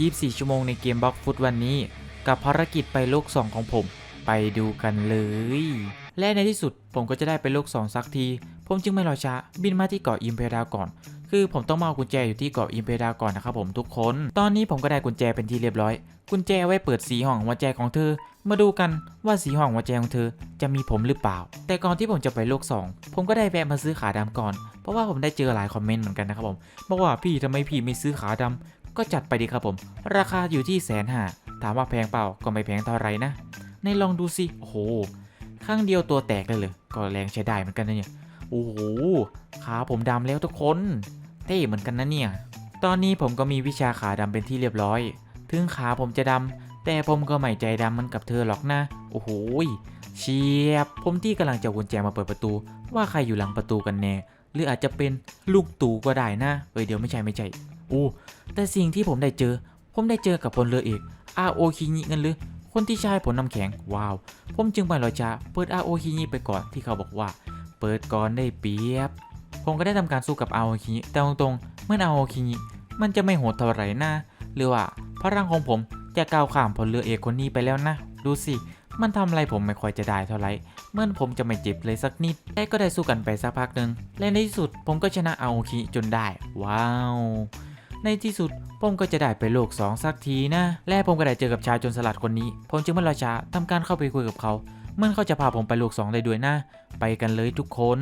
24 ชั่วโมงในเกมบล็อกฟุตวันนี้ กับภารกิจไปโลก 2 ของผม ไปดูกันเลย และในที่สุดผมก็จะได้ไปโลก 2 สักที ผมจึงไม่รอช้าบินมาที่เกาะอิมเพดาก่อน คือผมต้องมาเอากุญแจอยู่ที่เกาะอิมเพดาก่อนนะครับผมทุกคน ตอนนี้ผมก็ได้กุญแจเป็นที่เรียบร้อย กุญแจไว้เปิดสีห้องหัวใจของเธอ มาดูกันว่าสีห้องหัวใจของเธอจะมีผมหรือเปล่า แต่ก่อนที่ผมจะไปโลก 2 ผมก็ได้แวะมาซื้อขาดำก่อน เพราะว่าผมได้เจอหลายคอมเมนต์เหมือนกันนะครับผม บอกว่าพี่ทำไมพี่ไม่ซื้อขาดำ ก็จัดไปดีครับผม ราคาอยู่ที่แสนห้าถามว่าแพงเปล่าก็ไม่แพงเท่าไหร่นะ ในลองดูสิ โอ้โห ข้างเดียวตัวแตกเลยเลย ก็แรงใช้ได้เหมือนกันนะเนี่ย โอ้โห ขาผมดำแล้วทุกคน เท่เหมือนกันนะเนี่ย ตอนนี้ผมก็มีวิชาขาดำเป็นที่เรียบร้อย ถึงขาผมจะดำ แต่ผมก็ไม่ใจดำมันกับเธอหรอกนะ โอ้โห เชียบ ผมที่กำลังจะเอากุญแจมาเปิดประตู ว่าใครอยู่หลังประตูกันแน่ หรืออาจจะเป็นลูกตู่ก็ได้นะ เอ้ยเดี๋ยวไม่ใช่ไม่ใช่ โอ้แต่สิ่งที่ผมได้เจอ ผมได้เจอกับพลเรือเอกอาโอคิงิกันหรือคนที่ใช้ผลน้ำแข็งว้าว ผมจึงไปรอยช้าเปิดอาโอคิงิไปก่อนที่เขาบอกว่า เปิดก่อนได้เปรียบ ผมก็ได้ทำการสู้กับอาโอคิงิแต่ตรงๆเมื่ออาโอคิงิมันจะไม่โหดเท่าไหร่นะหรือว่าพลังของผมจะก้าวข้ามพลเรือเอกคนนี้ไปแล้วนะ ดูสิมันทำอะไรผมไม่ค่อยจะได้เท่าไหร่เมื่อผมจะไม่เจ็บเลยสักนิดแต่ก็ได้สู้กันไปสักพักหนึ่งและในที่สุดผมก็ชนะอาโอคิจนได้ ว้าว ในที่สุดผมก็จะได้ไปโลก 2 สักทีนะ และผมก็ได้เจอกับชายจนสลัดคนนี้ ผมจึงไม่รอช้าทำการเข้าไปคุยกับเขาเมื่อเขาจะพาผมไปโลก 2 ได้ด้วยนะ ไปกันเลยทุกคน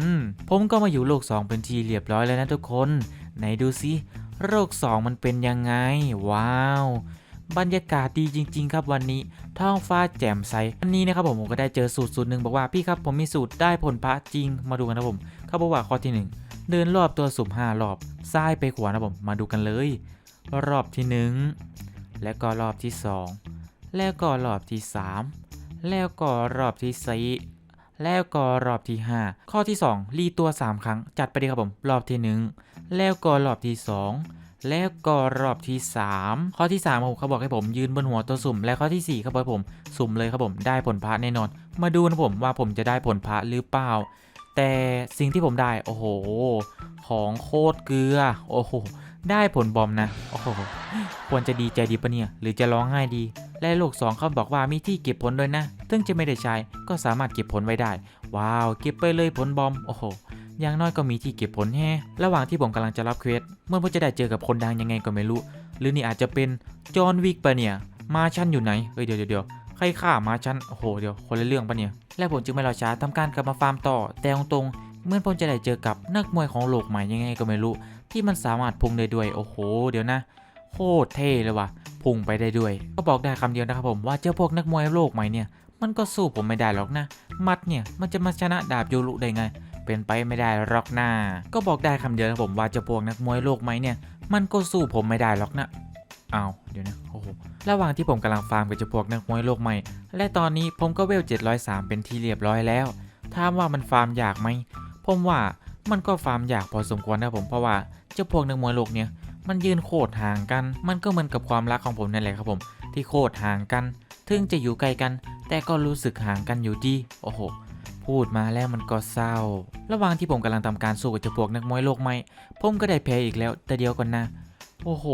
ผมก็มาอยู่โลก 2 เป็นทีเรียบร้อยแล้วนะทุกคน ไหนดูสิโลก 2 มันเป็นยังไง ว้าวบรรยากาศดีจริง ๆ ครับวันนี้ ท้องฟ้าแจ่มใส วันนี้นะครับผมผมก็ได้เจอสูตรสูตรหนึ่งบอกว่าพี่ครับผมมีสูตรได้ผลพระจริงมาดูกันนะผม เขาบอกว่าข้อที่หนึ่งเดินรอบตัวสุ่ม5รอบ ซ้ายไปขวานะผมมาดูกันเลย รอบที่ 1 แล้วก็รอบที่ 2 แล้วก็รอบที่ 3 แล้วก็รอบที่ 4 แล้วก็รอบที่ 5 ข้อที่ 2 รีตัว 3 ครั้ง จัดไปดีครับผม รอบที่ 1 แล้วก็รอบที่ 2แล้วก็รอบที่ 3 ข้อที่3ครับผมเขาบอกให้ผมยืนบนหัวตัวสุ่ม และข้อที่4ครับผม สุ่มเลยครับผมได้ผลพระแน่นอน มาดูนะผมว่าผมจะได้ผลพระหรือเปล่า แต่สิ่งที่ผมได้ โอ้โห ของโคตรเกลือ โอ้โห ได้ผลบอมนะ โอ้โห ควรจะดีใจดีปะเนี่ย หรือจะร้องไห้ดี และโลกสองเขาบอกว่ามีที่เก็บผลด้วยนะถึงจะไม่ได้ใช้ ก็สามารถเก็บผลไว้ได้ ว้าว เก็บไปเลยผลบอม โอ้โหอย่างน้อยก็มีที่เก็บผลแฮะระหว่างที่ผมกำลังจะรับเควส เมื่อผมจะได้เจอกับคนดังยังไงก็ไม่รู้ หรือนี่อาจจะเป็นจอห์นวิกปะเนี่ย มาชันอยู่ไหนเฮ้ยเดี๋ยวเดี๋ยวเดี๋ยว ใครฆ่ามาชันโอ้โหเดี๋ยวคนละเรื่องปะเนี่ย และผมจึงไม่รอช้าทำการกลับมาฟาร์มต่อ แต่ตรงๆเมื่อผมจะได้เจอกับนักมวยของโลกใหม่ยังไงก็ไม่รู้ ที่มันสามารถพุ่งได้ด้วยโอ้โห เดี๋ยวนะ โคตรเท่เลยว่ะพุ่งไปได้ด้วย ก็บอกได้คำเดียวนะครับผมว่าเจ้าพวกนักมวยโลกใหม่เนี่ยมันก็สู้ผมไม่ได้หรอกนะ มัดเนี่ยมันจะมาชนะดาบโยรุได้ไง เป็นไปไม่ได้หรอกนะก็บอกได้คำเดียวนะผมว่าเจ้าพวกนักมวยโลกใหม่เนี่ย มันก็สู้ผมไม่ได้หรอกนะ อ้าวเดี๋ยวนะโอ้โหระหว่างที่ผมกำลังฟาร์มกับเจ้าพวกนักมวยโลกใหม่ และตอนนี้ผมก็เวล 703 เป็นที่เรียบร้อยแล้วถามว่ามันฟาร์มยากไหมผมว่ามันก็ฟาร์มยากพอสมควรนะผมเพราะว่าเจ้าพวกนักมวยโลกเนี่ยมันยืนโคตรห่างกัน มันก็เหมือนกับความรักของผมนั่นแหละครับผม ที่โคตรห่างกัน ถึงจะอยู่ไกลกัน แต่ก็รู้สึกห่างกันอยู่ดี โอ้โห พูดมาแล้วมันก็เศร้า ระหว่างที่ผมกำลังทำการสู้กับเจ้าพวกนักมวยโลกใหม่ ผมก็ได้แพ้อีกแล้ว แต่เดียวกันนะ โอ้โห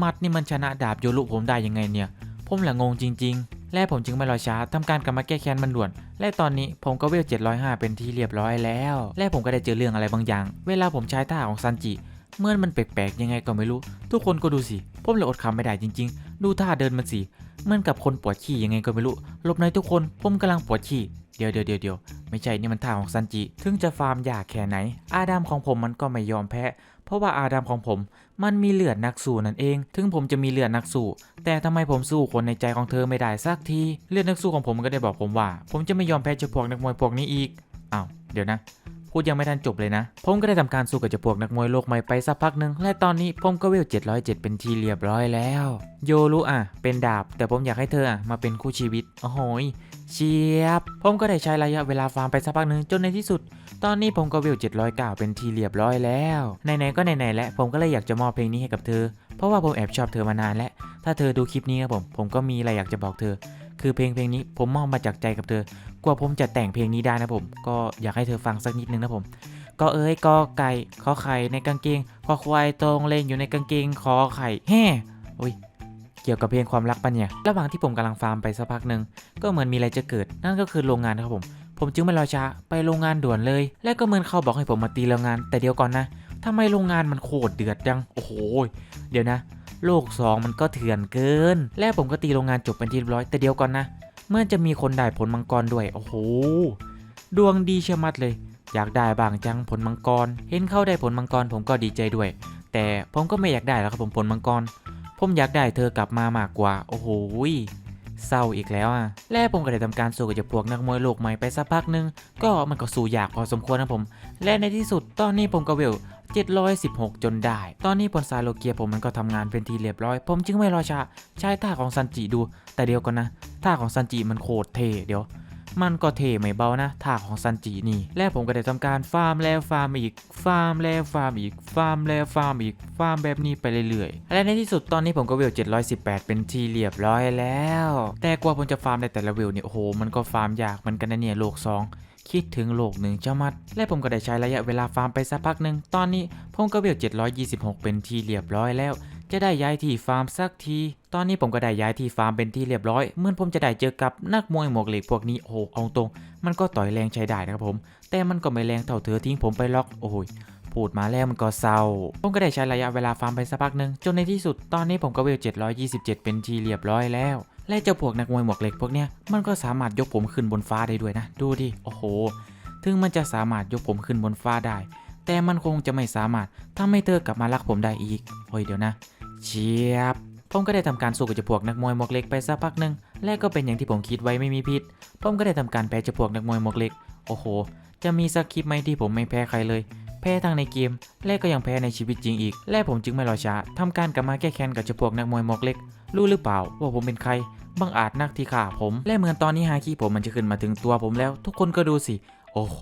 มัดนี่มันชนะดาบโยรุผมได้ยังไงเนี่ย ผมละงงจริง ๆ และผมจึงไม่รอช้าทำการกลับมาแก้แค้นมันด่วน และตอนนี้ผมก็เวล705 เป็นที่เรียบร้อยแล้ว และผมก็ได้เจอเรื่องอะไรบางอย่าง เวลาผมใช้ท่าของซันจิเมื่อมันแปลกๆยังไงก็ไม่รู้ ทุกคนก็ดูสิ ผมเลยอดคำไม่ได้จริง ๆ ดูท่าเดินมันสิเหมือนกับคนปวดขี้ยังไงก็ไม่รู้หลบในอยทุกคนผมกำลังปวดขี้ เดี๋ยวเดี๋ยวเดี๋ยวเดี๋ยวไม่ใช่นี่มันท่าของซันจิ ถึงจะฟาร์มยากแค่ไหน อาดัมของผมมันก็ไม่ยอมแพ้ เพราะว่าอาดัมของผม มันมีเลือดนักสู้นั่นเอง ถึงผมจะมีเลือดนักสู้ แต่ทำไมผมสู้คนในใจของเธอไม่ได้สักที เลือดนักสู้ของผมก็ได้บอกผมว่า ผมจะไม่ยอมแพ้เจ้าพวกนักมวยพวกนี้อีกอ้าวเดี๋ยวนะพูดยังไม่ทันจบเลยนะ ผมก็ได้ทำการสู้กับเจ้าพวกนักมวยโลกใหม่ไปสักพักหนึ่งและตอนนี้ผมก็เวล 707 เป็นทีเรียบร้อยแล้ว โยรุอะ เป็นดาบ แต่ผมอยากให้เธออะมาเป็นคู่ชีวิต โอ้โห เชียบ ผมก็ได้ใช้ระยะเวลาฟาร์มไปสักพักหนึ่งจนในที่สุด ตอนนี้ผมก็เวล709 เป็นทีเรียบร้อยแล้ว ไหนๆก็ไหนๆแล้วผมก็เลยอยากจะมอบเพลงนี้ให้กับเธอ เพราะว่าผมแอบชอบเธอมานานแล้ว ถ้าเธอดูคลิปนี้ครับผม ผมก็มีอะไรอยากจะบอกเธอ คือเพลงเพลงนี้ผมมอบมาจากใจกับเธอ กว่าผมจะแต่งเพลงนี้ได้นะผม ก็อยากให้เธอฟังสักนิดนึงนะผมก็เอ้ยก็ไก่ขอไข่ในกางเกง ขอควายตรงเลงอยู่ในกางเกงขอไข่แฮ่โอ้ย เกี่ยวกับเพลงความรักปะเนี่ย ระหว่างที่ผมกำลังฟาร์มไปสักพักหนึ่งก็เหมือนมีอะไรจะเกิด นั่นก็คือโรงงานครับผม ผมจึงไม่รอช้าไปโรงงานด่วนเลย และก็เหมือนเขาบอกให้ผมมาตีโรงงาน แต่เดี๋ยวก่อนนะทำไมโรงงานมันโคตรเดือดจัง โอ้โห เดี๋ยวนะ โลกสองมันก็เถื่อนเกิน และผมก็ตีโรงงานจบเป็นที่เรียบร้อย แต่เดี๋ยวก่อนนะ เมื่อจะมีคนได้ผลมังกรด้วย โอ้โห ดวงดีเชะมัดเลย อยากได้บางจังผลมังกร เห็นเขาได้ผลมังกรผมก็ดีใจด้วย แต่ผมก็ไม่อยากได้แล้วครับผมผลมังกร ผมอยากได้เธอกลับมามากกว่า โอ้โหเศร้าอีกแล้วอะ และผมก็ได้ทำการสู้กับเจ้าพวกนักมวยโลกใหม่ไปสักพักหนึง ก็มันก็สู้ยากพอสมควรนะผม และในที่สุดตอนนี้ผมก็เวล716 จนได้ ตอนนี้ผลสายโลเกียผมมันก็ทำงานเป็นทีเรียบร้อย ผมจึงไม่รอช้าใช้ท่าของซันจิดู แต่เดียวก่อนนะ ท่าของซันจิมันโคตรเท่เดี๋ยว มันก็เท่ไม่เบานะท่าของซันจินี่ และผมก็ได้ทำการฟาร์มแล้วฟาร์มอีก ฟาร์มแล้วฟาร์มอีก ฟาร์มแล้วฟาร์มอีก ฟาร์มแบบนี้ไปเรื่อยๆ และในที่สุดตอนนี้ผมก็เวล 718 เป็นทีเรียบร้อยแล้ว แต่กว่าผมจะฟาร์มได้แต่ละเวลเนี่ยโอ้โห มันก็ฟาร์มยากเหมันกันนะเนี่ยโลก 2คิดถึงโลกหนึ่งเจ้ามัด และผมก็ได้ใช้ระยะเวลาฟาร์มไปสักพักหนึ่ง ตอนนี้ผมก็เวล726 เป็นทีเรียบร้อยแล้ว จะได้ย้ายที่ฟาร์มสักที ตอนนี้ผมก็ได้ย้ายที่ฟาร์มเป็นที่เรียบร้อยเมื่อผมจะได้เจอกับนักมวยหมวกเหล็กพวกนี้โอ้โหเอาตรง มันก็ต่อยแรงใช้ได้นะครับผม แต่มันก็ไม่แรงเท่าเธอทิ้งผมไปล็อกโอ้ยพูดมาแล้วมันก็เศร้า ผมก็ได้ใช้ระยะเวลาฟาร์มไปสักพักหนึ่งจนในที่สุดตอนนี้ผมก็เวล 727 เป็นทีเรียบร้อยแล้ว และเจ้าพวกนักมวยหมวกเหล็กพวกเนี้ยมันก็สามารถยกผมขึ้นบนฟ้าได้ด้วยนะ ดูดิ โอ้โห ถึงมันจะสามารถยกผมขึ้นบนฟ้าได้ แต่มันคงจะไม่สามารถทำให้เธอกลับมารักผมได้อีกเฮ้ยเดี๋ยวนะ เชียบ ผมก็ได้ทำการสู้กับเจ้าพวกนักมวยหมวกเล็กไปสักพักหนึ่งและก็เป็นอย่างที่ผมคิดไว้ไม่มีพิษ ผมก็ได้ทำการแพ้เจ้าพวกนักมวยหมวกเล็ก โอ้โห จะมีสักคลิปไหมที่ผมไม่แพ้ใครเลย แพ้ทั้งในเกม และก็ยังแพ้ในชีวิตจริงอีก และผมจึงไม่รอช้าทำการกลับมาแก้แค้นกับเจ้าพวกนักมวยหมวกเล็ก รู้หรือเปล่าว่าผมเป็นใครบังอาจนักที่ฆ่าผม และเหมือนตอนนี้ฮาคิผมมันจะขึ้นมาถึงตัวผมแล้ว ทุกคนก็ดูสิ โอ้โห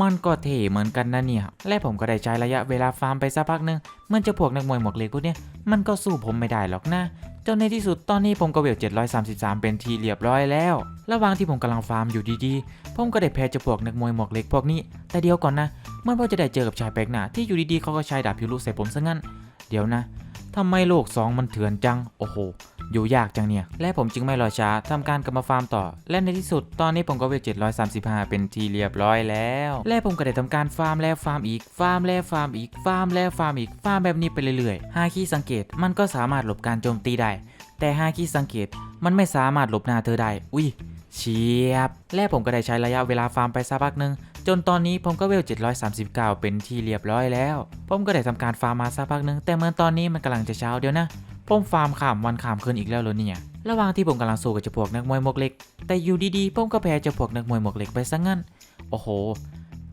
มันก็เท่เหมือนกันนะเนี่ย และผมก็ได้ใช้ระยะเวลาฟาร์มไปสักพักหนึงเหมันจะพวกนักมวยหมวกเหล็กพวกเนี้ยมันก็สู้ผมไม่ได้หรอกนะจนในที่สุดตอนนี้ผมก็เวล733 เป็นทีเรียบร้อยแล้ว ระหว่างที่ผมกำลังฟาร์มอยู่ดีๆ ผมก็ได้แพ้จะพวกนักมวยหมวกเหล็กพวกนี้ แต่เดี๋ยวก่อนนะ เมื่อผมจะได้เจอกับชายแปลกหน้าที่อยู่ดีๆเขาก็ใช้ดาบพิรุใส่ผมซะงั้น เดี๋ยวนะ ทำไมโลกสองมันเถื่อนจัง โอ้โห อยู่ยากจังเนี่ย และผมจึงไม่รอช้าทำการกลับมาฟาร์มต่อ และในที่สุด ตอนนี้ผมก็เวล735 เป็นทีเรียบร้อยแล้ว และผมก็ได้ทำการฟาร์มแล้วฟาร์มอีก ฟาร์มแล้วฟาร์มอีก ฟาร์มแล้วฟาร์มอีก ฟาร์มแบบนี้ไปเรื่อยๆฮาคิสังเกต มันก็สามารถหลบการโจมตีได้ แต่ฮาคิสังเกต มันไม่สามารถหลบหน้าเธอได้ อุ้ยเชียบ และผมก็ได้ใช้ระยะเวลาฟาร์มไปสักพักหนึ่ง จนตอนนี้ผมก็เวล 739 เป็นที่เรียบร้อยแล้ว ผมก็ได้ทำการฟาร์มมาสักพักหนึ่งแต่เมื่อตอนนี้มันกำลังจะเช้าเดียวนะ ผมฟาร์มข้ามวันข้ามคืนอีกแล้วเหรอเนี่ย ระหว่างที่ผมกำลังสู้กับเจ้าพวกนักมวยหมวกเหล็ก แต่อยู่ดีๆผมก็แพ้เจ้าพวกนักมวยหมวกเหล็กไปซะงั้น โอ้โห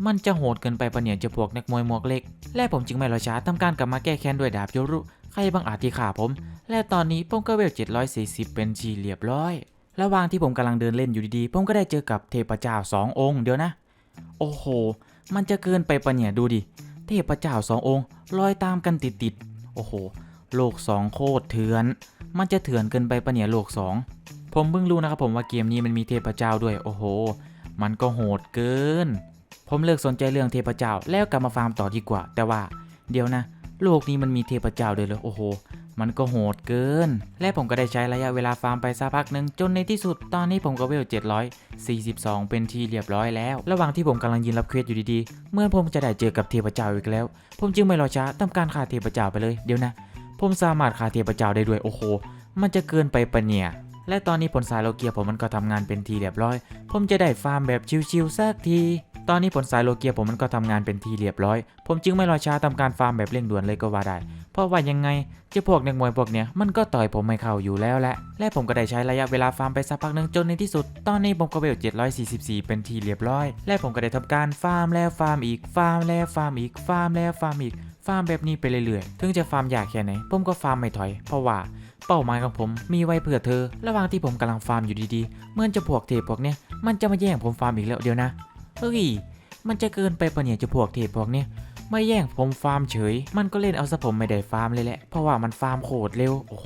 มันจะโหดเกินไปปะเนี่ยเจ้าพวกนักมวยหมวกเหล็ก และผมจึงไม่รอช้าทำการกลับมาแก้แค้นด้วยดาบโยรุ ใครบังอาจที่ฆ่าผม และตอนนี้ผมก็เวล 740 เป็นที่เรียบร้อย ระหว่างที่ผมกำลังเดินเล่นอยู่ดีๆผมก็ได้เจอกับเทพเจ้าสององค์เดี๋ยวนะ โอ้โห มันจะเกินไปปะเนี่ยดูดิ เทพเจ้าสององค์ลอยตามกันติดๆโอ้โห โลกสองโคตรเถื่อน มันจะเถื่อนเกินไปปะเนี่ยโลกสองผมเพิ่งรู้นะครับผมว่าเกมนี้มันมีเทพเจ้าด้วย โอ้โห มันก็โหดเกิน ผมเลิกสนใจเรื่องเทพเจ้าแล้วกลับมาฟาร์มต่อดีกว่า แต่ว่า เดี๋ยวนะ โลกนี้มันมีเทพเจ้าด้วยเหรอ โอ้โห มันก็โหดเกิน และผมก็ได้ใช้ระยะเวลาฟาร์มไปสักพักหนึ่งจนในที่สุดตอนนี้ผมก็เวล742 เป็นที่เรียบร้อยแล้ว ระหว่างที่ผมกำลังยืนรับเควสอยู่ดีๆ เมื่อผมจะได้เจอกับเทพเจ้าอีกแล้ว ผมจึงไม่รอช้าทำการฆ่าเทพเจ้าไปเลยเดี๋ยวนะ ผมสามารถฆ่าเทพเจ้าได้ด้วยโอ้โห มันจะเกินไปปะเนี่ยและตอนนี้ผลสายโลเกียผมมันก็ทำงานเป็นทีเรียบร้อย ผมจะได้ฟาร์มแบบชิวๆสักที ตอนนี้ผลสายโลเกียผมมันก็ทำงานเป็นทีเรียบร้อย ผมจึงไม่รอช้าทำการฟาร์มแบบเร่งด่วนเลยก็ว่าได้ เพราะว่ายังไงเจ้าพวกนักมวยพวกเนี้ยมันก็ต่อยผมไม่เข้าอยู่แล้วแหละ และผมก็ได้ใช้ระยะเวลาฟาร์มไปสักพักหนึ่งจนในที่สุด ตอนนี้ผมก็เวล744 เป็นทีเรียบร้อย และผมก็ได้ทำการฟาร์มแล้วฟาร์มอีก ฟาร์มแล้วฟาร์มอีก ฟาร์มแล้วฟาร์มอีก ฟาร์มแบบนี้ไปเรื่อยๆ ถึงจะฟาร์มยากแค่ไหน ผมก็ฟาร์มไม่ถอย เพราะว่าเป้าหมายของผมมีไว้เพื่อเธอ ระหว่างที่ผมกำลังฟาร์มอยู่ดีๆ เมื่อเจะพวกเทพพวกเนี้ยมันจะมาแย่งผมฟาร์มอีกแล้วเดียวนะ เฮ้ย มันจะเกินไปปะเนี่ยเจะพวกเทพพวกเนี้ยไม่แย่งผมฟาร์มเฉย มันก็เล่นเอาซะผมไม่ได้ฟาร์มเลยแหละ เพราะว่ามันฟาร์มโคตรเร็ว โอ้โห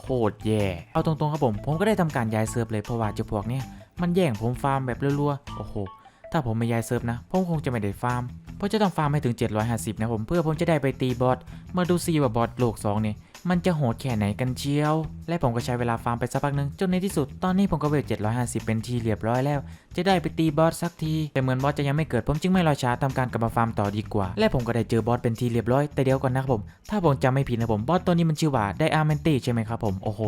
โคตรแย่ เอาตรงๆครับผม ผมก็ได้ทำการย้ายเซิร์ฟเลยเพราะว่าเจ้าพวกเนี้ยมันแย่งผมฟาร์มแบบรัวๆ โอ้โห ถ้าผมไม่ย้ายเซิร์ฟนะ ผมคงจะไม่ได้ฟาร์ม เพราะจะต้องฟาร์มให้ถึง 750 นะผม เพื่อผมจะได้ไปตีบอส มาดูซีว่าบอสโลก2เนี่ย มันจะโหดแค่ไหนกันเชียว และผมก็ใช้เวลาฟาร์มไปสักพักหนึ่งจนในที่สุดตอนนี้ผมก็เวล750 เป็นทีเรียบร้อยแล้ว จะได้ไปตีบอสสักที แต่เหมือนบอสจะยังไม่เกิดผมจึงไม่รอช้าทำการกลับมาฟาร์มต่อดีกว่า และผมก็ได้เจอบอสเป็นทีเรียบร้อยแต่เดี๋ยวก่อนนะครับผม ถ้าผมจำไม่ผิดนะผมบอสตัวนี้มันชื่อว่าไดอาร์เมนตี้ใช่ไหมครับผมโอ้โห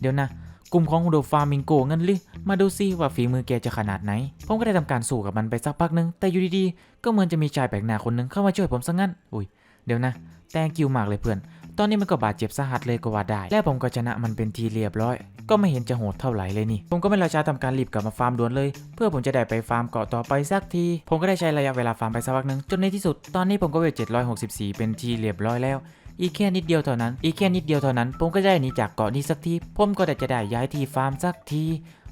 เดี๋ยวนะกลุ่มของโดฟาร์มิงโกงั้นหรือมาดูซิว่าฝีมือแกจะขนาดไหน ผมก็ได้ทำการสู้กับมันไปสักพักหนึงแต่อยู่ดีๆ ก็เหมือนจะมีชายแปลกหน้าคนนึงเข้ามาช่วยผมซะงั้น อุ้ย เดี๋ยวนะ แตงกิวมากเลยเพื่อน ตอนนี้มันก็บาดเจ็บสาหัสเลยก็ว่าได้ และผมก็ชนะมันเป็นทีเรียบร้อย ก็ไม่เห็นจะโหดเท่าไหร่เลยนี่ ผมก็ไม่รอช้าทำการรีบกลับมาฟาร์มด่วนเลย เพื่อผมจะได้ไปฟาร์มเกาะต่อไปสักที ผมก็ได้ใช้ระยะเวลาฟาร์มไปสักพักหนึ่งจนในที่สุดตอนนี้ผมก็เวล764 เป็นทีเรียบร้อยแล้วอีกแค่นิดเดียวเท่านั้น อีกแค่นิดเดียวเท่านั้น ผมก็ได้หนีจากเกาะนี้สักที ผมก็ได้จะได้ย้ายที่ฟาร์มสักที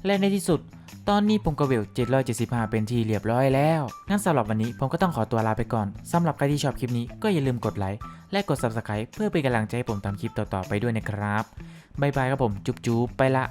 และในที่สุด ตอนนี้ผมก็เวล 775 เป็นที่เรียบร้อยแล้ว งั้นสำหรับวันนี้ผมก็ต้องขอตัวลาไปก่อน สำหรับใครที่ชอบคลิปนี้ก็อย่าลืมกดไลค์และกด subscribe เพื่อเป็นกำลังใจให้ผมทำคลิปต่อๆไปด้วยนะครับ บ๊ายบายครับผม จุ๊บๆไปละ